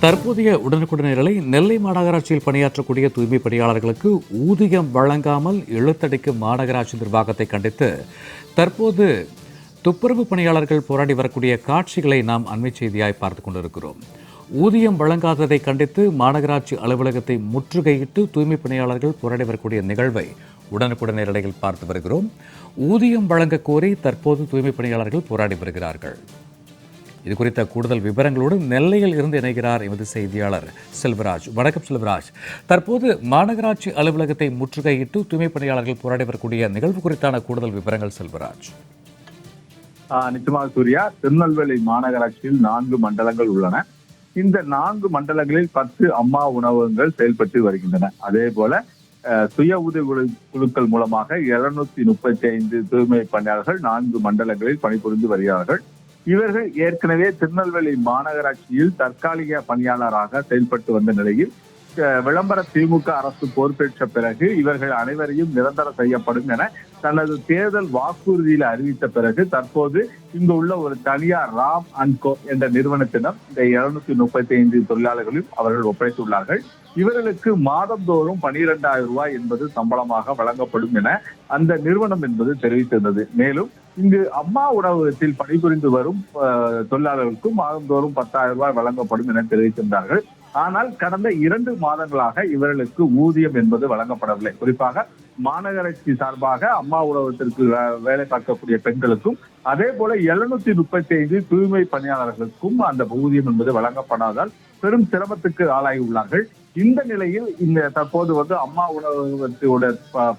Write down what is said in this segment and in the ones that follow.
தற்போதைய உடனுக்குடன் நிலை நெல்லை மாநகராட்சியில் பணியாற்றக்கூடிய தூய்மை பணியாளர்களுக்கு ஊதியம் வழங்காமல் இழுத்தடிக்கும் மாநகராட்சி நிர்வாகத்தை கண்டித்து தற்போது துப்புரவு பணியாளர்கள் போராடி வரக்கூடிய காட்சிகளை நாம் அண்மை செய்தியாய் பார்த்து கொண்டிருக்கிறோம். ஊதியம் வழங்காததை கண்டித்து மாநகராட்சி அலுவலகத்தை முற்றுகையிட்டு தூய்மை பணியாளர்கள் போராடி வரக்கூடிய நிகழ்வை உடனுக்குடன் நிலையில் பார்த்து வருகிறோம். ஊதியம் வழங்க கோரி தற்போது தூய்மை பணியாளர்கள் போராடி வருகிறார்கள். இது குறித்த கூடுதல் விவரங்களோடு நெல்லையில் இருந்து இணைகிறார் எமது செய்தியாளர் செல்வராஜ். வணக்கம் செல்வராஜ். தற்போது மாநகராட்சி அலுவலகத்தை முற்றுகையிட்டு தூய்மை பணியாளர்கள் போராடி வரக்கூடிய நிகழ்வு குறித்தான கூடுதல் விவரங்கள் செல்வராஜ். ஆஹ் நிச்சயமாக சூர்யா திருநெல்வேலி மாநகராட்சியில் நான்கு மண்டலங்கள் உள்ளன. இந்த நான்கு மண்டலங்களில் பத்து அம்மா உணவகங்கள் செயல்பட்டு வருகின்றன. அதே போல சுய உதவி குழுக்கள் மூலமாக இருநூத்தி முப்பத்தி ஐந்து தூய்மை பணியாளர்கள் நான்கு மண்டலங்களில் பணிபுரிந்து வருகிறார்கள். இவர்கள் ஏற்கனவே திருநெல்வேலி மாநகராட்சியில் தற்காலிக பணியாளராக செயல்பட்டு வந்த நிலையில் அஹ், விளம்பர திமுக அரசு பொறுப்பேற்ற பிறகு இவர்கள் அனைவரையும் நிரந்தரம் செய்யப்படும் என தனது தேர்தல் வாக்குறுதியில அறிவித்த பிறகு தற்போது இங்கு உள்ள ஒரு தனியார் ராம் அண்ட் கோ என்ற நிறுவனத்திடம் இந்த இருநூத்தி முப்பத்தி ஐந்து தொழிலாளர்களையும் அவர்கள் ஒப்படைத்துள்ளார்கள். இவர்களுக்கு மாதந்தோறும் பனிரெண்டாயிரம் ரூபாய் என்பது சம்பளமாக வழங்கப்படும் என அந்த நிறுவனம் என்பது தெரிவித்திருந்தது. மேலும் இங்கு அம்மா உணவகத்தில் பணிபுரிந்து வரும் அஹ், தொழிலாளர்களுக்கும் மாதந்தோறும் பத்தாயிரம் ரூபாய் வழங்கப்படும் என தெரிவித்திருந்தார்கள். ஆனால் கடந்த இரண்டு மாதங்களாக இவர்களுக்கு ஊதியம் என்பது வழங்கப்படவில்லை. குறிப்பாக மாநகராட்சி சார்பாக அம்மா உணவகத்திற்கு வே- வேலை பார்க்கக்கூடிய பெண்களுக்கும் அதே போல எழுநூத்தி முப்பத்தி ஐந்து தூய்மை பணியாளர்களுக்கும் அந்த ஊதியம் என்பது வழங்கப்படாதால் பெரும் சிரமத்துக்கு ஆளாகி உள்ளார்கள் இந்த நிலையில் இந்த தற்போது வந்து அம்மா உணவகத்தோட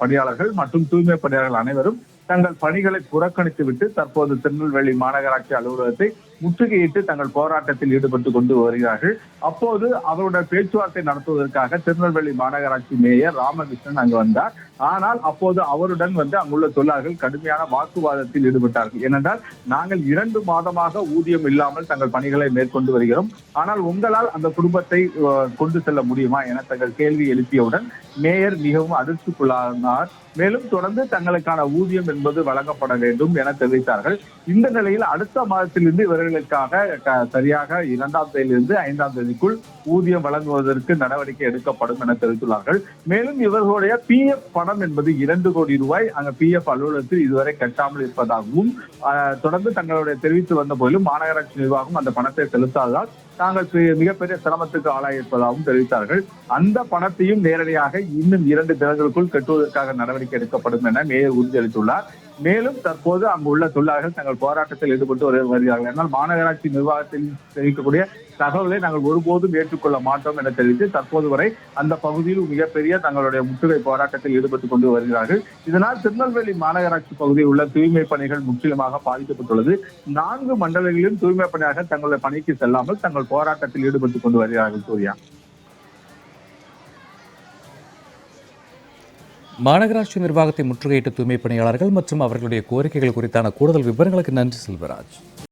பணியாளர்கள் மற்றும் தூய்மை பணியாளர்கள் அனைவரும் தங்கள் பணிகளை புறக்கணித்து விட்டு தற்போது திருநெல்வேலி மாநகராட்சி அலுவலகத்தை முற்றுகையிட்டு தங்கள் போராட்டத்தில் ஈடுபட்டு கொண்டு வருகிறார்கள். அப்போது அவருடைய பேச்சுவார்த்தை நடத்துவதற்காக திருநெல்வேலி மாநகராட்சி மேயர் ராமகிருஷ்ணன் அங்கு வந்தார். ஆனால் அப்போது அவருடன் வந்து அங்குள்ள தொழிலாளர்கள் கடுமையான வாக்குவாதத்தில் ஈடுபட்டார்கள். ஏனென்றால் நாங்கள் இரண்டு மாதமாக ஊதியம் இல்லாமல் தங்கள் பணிகளை மேற்கொண்டு வருகிறோம். ஆனால் உங்களால் அந்த குடும்பத்தை கொண்டு செல்ல முடியுமா என தங்கள் கேள்வி எழுப்பியவுடன் மேயர் மிகவும் அதிர்ச்சிக்குள்ளானார். மேலும் தொடர்ந்து தங்களுக்கான ஊதியம் என்பது வழங்கப்பட வேண்டும் என தெரிவித்தார்கள். இந்த நிலையில் அடுத்த மாதத்திலிருந்து இவர்கள் க- சரியாக இரண்டாம் தேதியிலிருந்து ஐந்தாம் தேதிக்குள் ஊதியம் வழங்குவதற்கு நடவடிக்கை எடுக்கப்படும் என தெரிவித்துள்ளார்கள். மேலும் இவர்களுடைய பி எஃப் பணம் என்பது இரண்டு கோடி ரூபாய். அங்க பி எஃப் அலுவலகத்தில் இதுவரை கட்டாமல் இருப்பதாகவும் தொடர்ந்து தங்களுடைய தெரிவித்து வந்த போதிலும் மாநகராட்சி நிர்வாகம் அந்த பணத்தை செலுத்தாததால் தாங்கள் மிகப்பெரிய சிரமத்துக்கு ஆளாயிருப்பதாகவும் தெரிவித்தார்கள். அந்த பணத்தையும் நேரடியாக இன்னும் இரண்டு தினங்களுக்குள் கட்டுவதற்காக நடவடிக்கை எடுக்கப்படும் என மேயர் உறுதியளித்துள்ளார். மேலும் தற்போது அங்குள்ள தொழிலாளர்கள் தங்கள் போராட்டத்தில் ஈடுபட்டு வருகிறார்கள். ஆனால் மாநகராட்சி நிர்வாகத்தில் தெரிவிக்கக்கூடிய தகவலை நாங்கள் ஒருபோதும் ஏற்றுக்கொள்ள மாட்டோம் என தெரிவித்து தற்போது வரை அந்த பகுதியில் மிகப்பெரிய தங்களுடைய முற்றுகை போராட்டத்தில் ஈடுபட்டு கொண்டு வருகிறார்கள். இதனால் திருநெல்வேலி மாநகராட்சி பகுதியில் உள்ள தூய்மை பணிகள் முற்றிலுமாக பாதிக்கப்பட்டுள்ளது. நான்கு மண்டலங்களிலும் தூய்மை பணியாக தங்களுடைய பணிக்கு செல்லாமல் தங்கள் போராட்டத்தில் ஈடுபட்டு கொண்டு வருகிறார்கள் சூர்யா. மாநகராட்சி நிர்வாகத்தை முற்றுகையிட்ட தூய்மை பணியாளர்கள் மற்றும் அவர்களுடைய கோரிக்கைகள் குறித்தான கூடுதல் விவரங்களுக்கு நன்றி செல்வராஜ்.